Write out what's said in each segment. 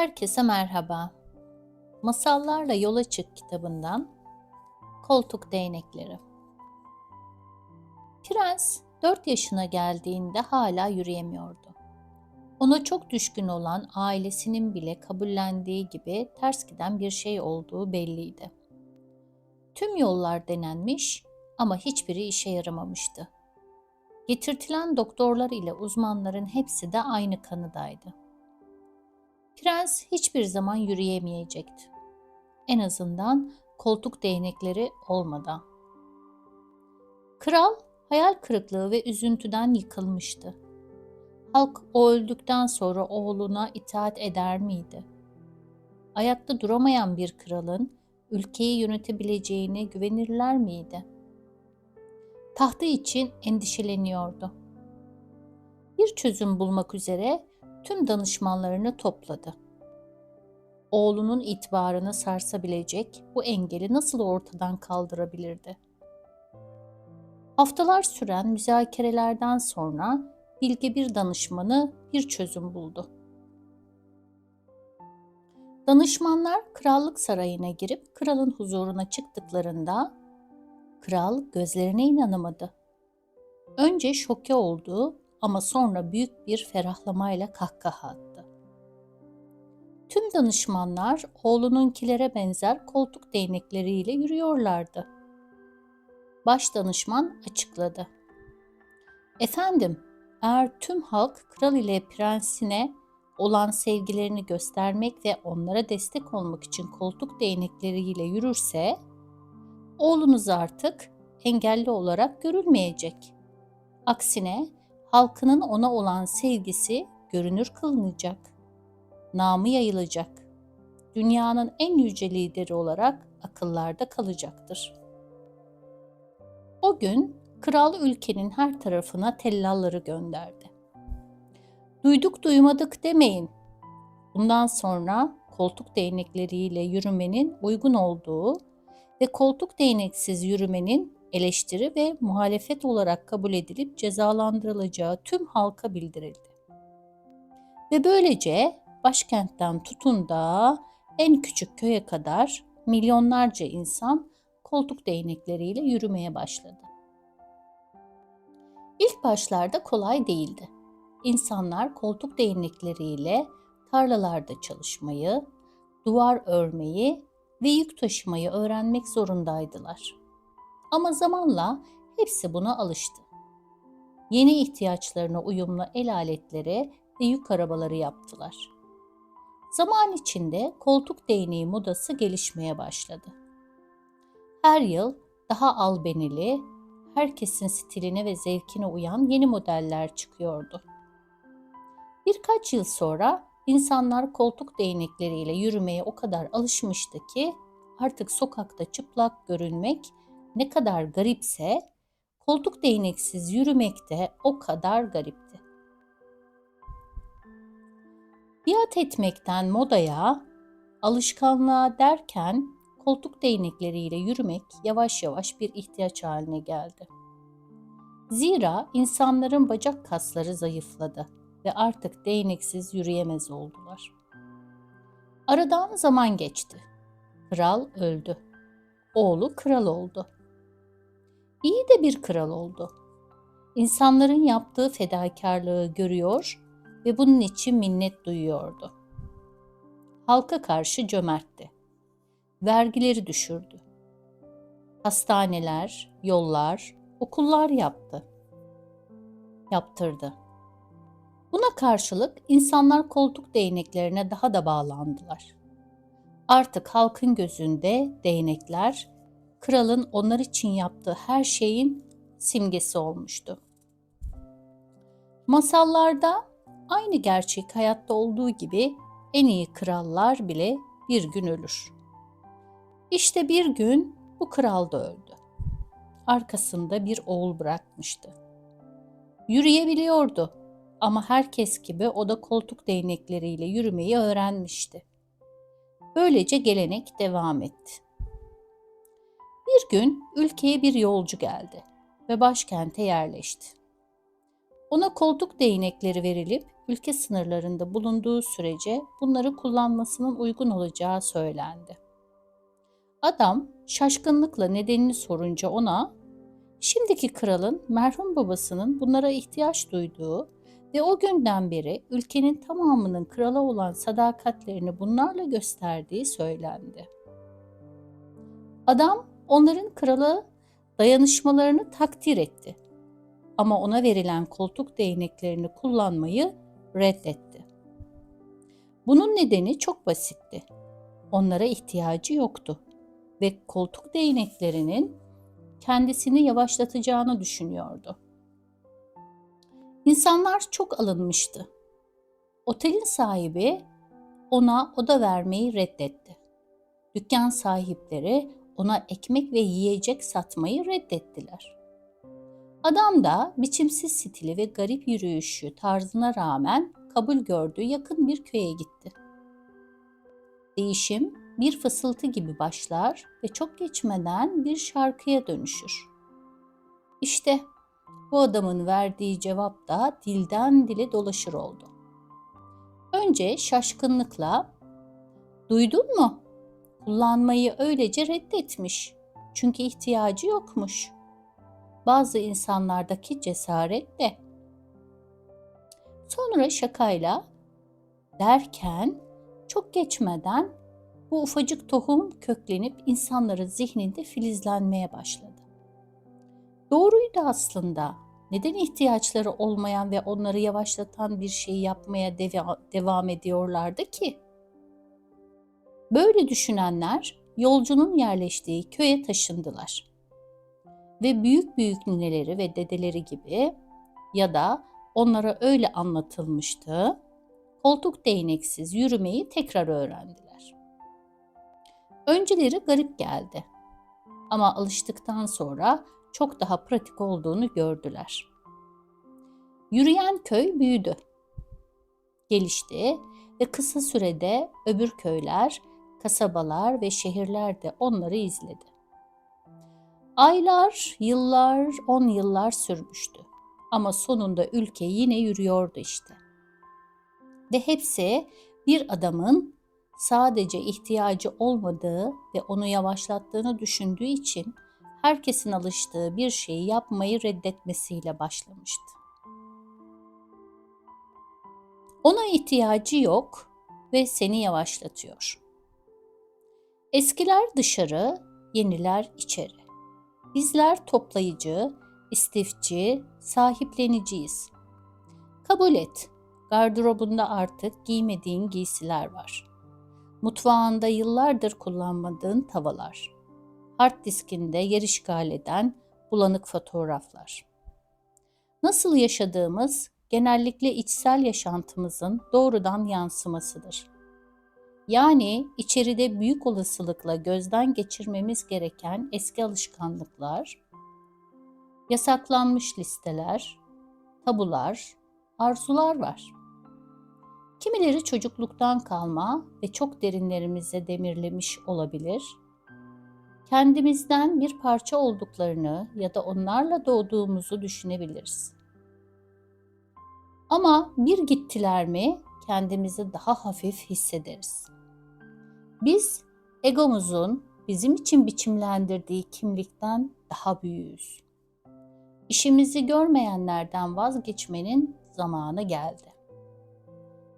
Herkese merhaba. Masallarla Yola Çık kitabından Koltuk Değnekleri. Prens 4 yaşına geldiğinde hala yürüyemiyordu. Ona çok düşkün olan ailesinin bile kabullendiği gibi ters giden bir şey olduğu belliydi. Tüm yollar denenmiş ama hiçbiri işe yaramamıştı. Getirtilen doktorlar ile uzmanların hepsi de aynı kanıdaydı. Prens hiçbir zaman yürüyemeyecekti. En azından koltuk değnekleri olmadan. Kral hayal kırıklığı ve üzüntüden yıkılmıştı. Halk o öldükten sonra oğluna itaat eder miydi? Ayakta duramayan bir kralın ülkeyi yönetebileceğine güvenirler miydi? Tahtı için endişeleniyordu. Bir çözüm bulmak üzere tüm danışmanlarını topladı. Oğlunun itibarını sarsabilecek bu engeli nasıl ortadan kaldırabilirdi? Haftalar süren müzakerelerden sonra bilge bir danışmanı bir çözüm buldu. Danışmanlar krallık sarayına girip kralın huzuruna çıktıklarında kral gözlerine inanamadı. Önce şoke oldu ama sonra büyük bir ferahlamayla kahkaha attı. Tüm danışmanlar oğlununkilere benzer koltuk değnekleriyle yürüyorlardı. Baş danışman açıkladı. Efendim, eğer tüm halk kral ile prensine olan sevgilerini göstermek ve onlara destek olmak için koltuk değnekleriyle yürürse, oğlunuz artık engelli olarak görülmeyecek. Aksine halkının ona olan sevgisi görünür kılınacak. Namı yayılacak. Dünyanın en yüce lideri olarak akıllarda kalacaktır. O gün kral ülkenin her tarafına tellalları gönderdi. Duyduk duymadık demeyin. Bundan sonra koltuk değnekleriyle yürümenin uygun olduğu ve koltuk değneksiz yürümenin eleştiri ve muhalefet olarak kabul edilip cezalandırılacağı tüm halka bildirildi. Ve böylece başkentten tutun da en küçük köye kadar milyonlarca insan koltuk değnekleriyle yürümeye başladı. İlk başlarda kolay değildi. İnsanlar koltuk değnekleriyle tarlalarda çalışmayı, duvar örmeyi ve yük taşımayı öğrenmek zorundaydılar. Ama zamanla hepsi buna alıştı. Yeni ihtiyaçlarına uyumlu el aletleri ve yük arabaları yaptılar. Zaman içinde koltuk değneği modası gelişmeye başladı. Her yıl daha albenili, herkesin stiline ve zevkine uyan yeni modeller çıkıyordu. Birkaç yıl sonra insanlar koltuk değnekleriyle yürümeye o kadar alışmıştı ki artık sokakta çıplak görünmek ne kadar garipse koltuk değneksiz yürümek de o kadar garipti. Biat etmekten modaya, alışkanlığa derken koltuk değnekleriyle yürümek yavaş yavaş bir ihtiyaç haline geldi. Zira insanların bacak kasları zayıfladı ve artık değneksiz yürüyemez oldular. Aradan zaman geçti. Kral öldü. Oğlu kral oldu. İyi de bir kral oldu. İnsanların yaptığı fedakarlığı görüyor ve bunun için minnet duyuyordu. Halka karşı cömertti. Vergileri düşürdü. Hastaneler, yollar, okullar yaptı. Yaptırdı. Buna karşılık insanlar koltuk değneklerine daha da bağlandılar. Artık halkın gözünde değnekler kralın onlar için yaptığı her şeyin simgesi olmuştu. Masallarda aynı gerçek hayatta olduğu gibi en iyi krallar bile bir gün ölür. İşte bir gün bu kral da öldü. Arkasında bir oğul bırakmıştı. Yürüyebiliyordu ama herkes gibi o da koltuk değnekleriyle yürümeyi öğrenmişti. Böylece gelenek devam etti. Bir gün ülkeye bir yolcu geldi ve başkente yerleşti. Ona koltuk değnekleri verilip ülke sınırlarında bulunduğu sürece bunları kullanmasının uygun olacağı söylendi. Adam şaşkınlıkla nedenini sorunca ona şimdiki kralın merhum babasının bunlara ihtiyaç duyduğu ve o günden beri ülkenin tamamının krala olan sadakatlerini bunlarla gösterdiği söylendi. Adam onların krala dayanışmalarını takdir etti. Ama ona verilen koltuk değneklerini kullanmayı reddetti. Bunun nedeni çok basitti. Onlara ihtiyacı yoktu ve koltuk değneklerinin kendisini yavaşlatacağını düşünüyordu. İnsanlar çok alınmıştı. Otelin sahibi ona oda vermeyi reddetti. Dükkan sahipleri ona ekmek ve yiyecek satmayı reddettiler. Adam da biçimsiz stili ve garip yürüyüşü tarzına rağmen kabul gördüğü yakın bir köye gitti. Değişim bir fısıltı gibi başlar ve çok geçmeden bir şarkıya dönüşür. İşte bu adamın verdiği cevap da dilden dile dolaşır oldu. Önce şaşkınlıkla "Duydun mu? Kullanmayı öylece reddetmiş. Çünkü ihtiyacı yokmuş." Bazı insanlardaki cesaret de. Sonra şakayla derken çok geçmeden bu ufacık tohum köklenip insanların zihninde filizlenmeye başladı. Doğruydu aslında. Neden ihtiyaçları olmayan ve onları yavaşlatan bir şeyi yapmaya deva- devam ediyorlardı ki? Böyle düşünenler yolcunun yerleştiği köye taşındılar. Ve büyük büyük nineleri ve dedeleri gibi ya da onlara öyle anlatılmıştı, koltuk değneksiz yürümeyi tekrar öğrendiler. Önceleri garip geldi. Ama alıştıktan sonra çok daha pratik olduğunu gördüler. Yürüyen köy büyüdü. Gelişti ve kısa sürede öbür köyler, kasabalar ve şehirler de onları izledi. Aylar, yıllar, on yıllar sürmüştü. Ama sonunda ülke yine yürüyordu işte. Ve hepsi bir adamın sadece ihtiyacı olmadığı ve onu yavaşlattığını düşündüğü için herkesin alıştığı bir şeyi yapmayı reddetmesiyle başlamıştı. Ona ihtiyacı yok ve seni yavaşlatıyor. Eskiler dışarı, yeniler içeri. Bizler toplayıcı, istifçi, sahipleniciyiz. Kabul et, gardırobunda artık giymediğin giysiler var. Mutfağında yıllardır kullanmadığın tavalar hard diskinde yer işgal eden bulanık fotoğraflar. Nasıl yaşadığımız genellikle içsel yaşantımızın doğrudan yansımasıdır. Yani içeride büyük olasılıkla gözden geçirmemiz gereken eski alışkanlıklar, yasaklanmış listeler, tabular, arzular var. Kimileri çocukluktan kalma ve çok derinlerimize demirlemiş olabilir kendimizden bir parça olduklarını ya da onlarla doğduğumuzu düşünebiliriz. Ama bir gittiler mi kendimizi daha hafif hissederiz. Biz egomuzun bizim için biçimlendirdiği kimlikten daha büyüğüz. İşimizi görmeyenlerden vazgeçmenin zamanı geldi.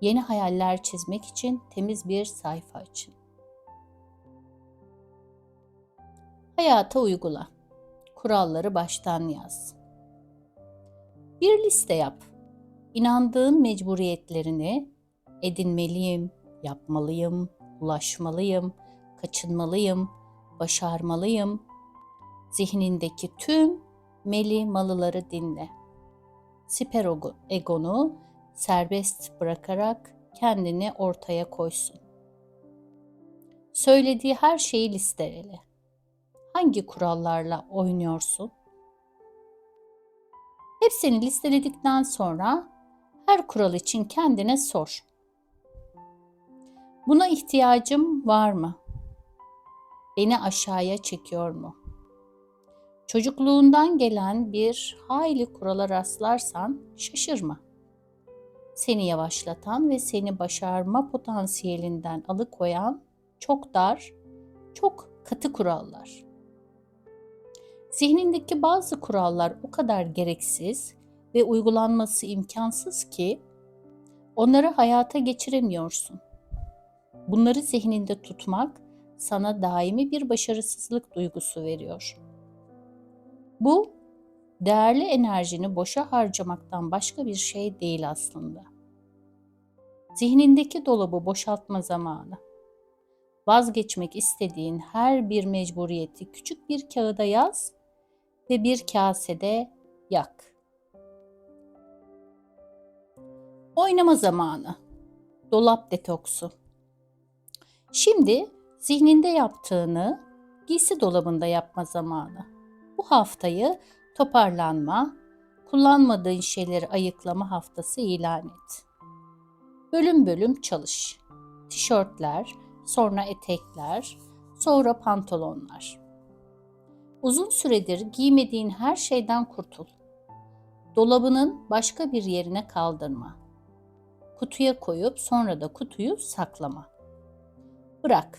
Yeni hayaller çizmek için temiz bir sayfa açın. Hayata uygula. Kuralları baştan yaz. Bir liste yap. İnandığın mecburiyetlerini edinmeliyim, yapmalıyım, ulaşmalıyım, kaçınmalıyım, başarmalıyım. Zihnindeki tüm meli malıları dinle. Siper egonu serbest bırakarak kendini ortaya koysun. Söylediği her şeyi listele hangi kurallarla oynuyorsun? Hepsini listeledikten sonra her kural için kendine sor. Buna ihtiyacım var mı? Beni aşağıya çekiyor mu? Çocukluğundan gelen bir hayli kurala rastlarsan şaşırma. seni yavaşlatan ve seni başarma potansiyelinden alıkoyan çok dar, çok katı kurallar. Zihnindeki bazı kurallar o kadar gereksiz ve uygulanması imkansız ki onları hayata geçiremiyorsun. Bunları zihninde tutmak sana daimi bir başarısızlık duygusu veriyor. Bu değerli enerjini boşa harcamaktan başka bir şey değil aslında. Zihnindeki dolabı boşaltma zamanı. Vazgeçmek istediğin her bir mecburiyeti küçük bir kağıda yaz ve bir kasede yak. Oynama zamanı. Dolap detoksu. Şimdi zihninde yaptığını giysi dolabında yapma zamanı. Bu haftayı toparlanma, kullanmadığın şeyleri ayıklama haftası ilan et. Bölüm bölüm çalış. Tişörtler, sonra etekler, sonra pantolonlar. Uzun süredir giymediğin her şeyden kurtul. Dolabının başka bir yerine kaldırma. Kutuya koyup sonra da kutuyu saklama. Bırak.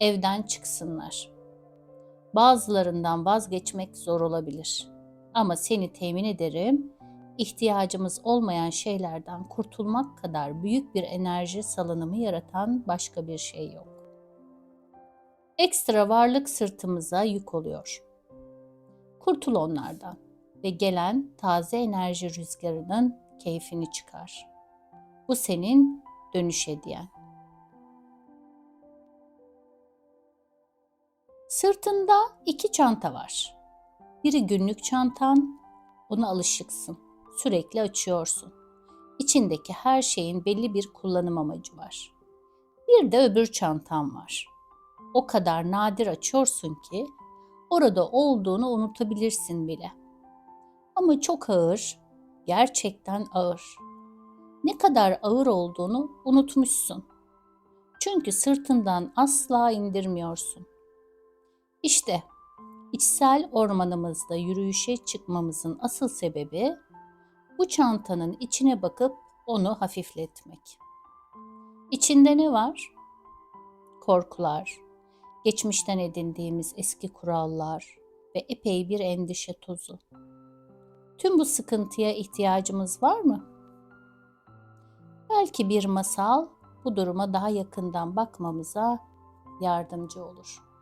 Evden çıksınlar. Bazılarından vazgeçmek zor olabilir. Ama seni temin ederim, ihtiyacımız olmayan şeylerden kurtulmak kadar büyük bir enerji salınımı yaratan başka bir şey yok. Ekstra varlık sırtımıza yük oluyor. Kurtul onlardan ve gelen taze enerji rüzgarının keyfini çıkar. Bu senin dönüş hediyen. Sırtında iki çanta var. Biri günlük çantan, ona alışıksın. Sürekli açıyorsun. İçindeki her şeyin belli bir kullanım amacı var. Bir de öbür çantan var. O kadar nadir açıyorsun ki orada olduğunu unutabilirsin bile. Ama çok ağır, gerçekten ağır. Ne kadar ağır olduğunu unutmuşsun. Çünkü sırtından asla indirmiyorsun. İşte içsel ormanımızda yürüyüşe çıkmamızın asıl sebebi bu çantanın içine bakıp onu hafifletmek. İçinde ne var? Korkular, geçmişten edindiğimiz eski kurallar ve epey bir endişe tozu. Tüm bu sıkıntıya ihtiyacımız var mı? Belki bir masal bu duruma daha yakından bakmamıza yardımcı olur.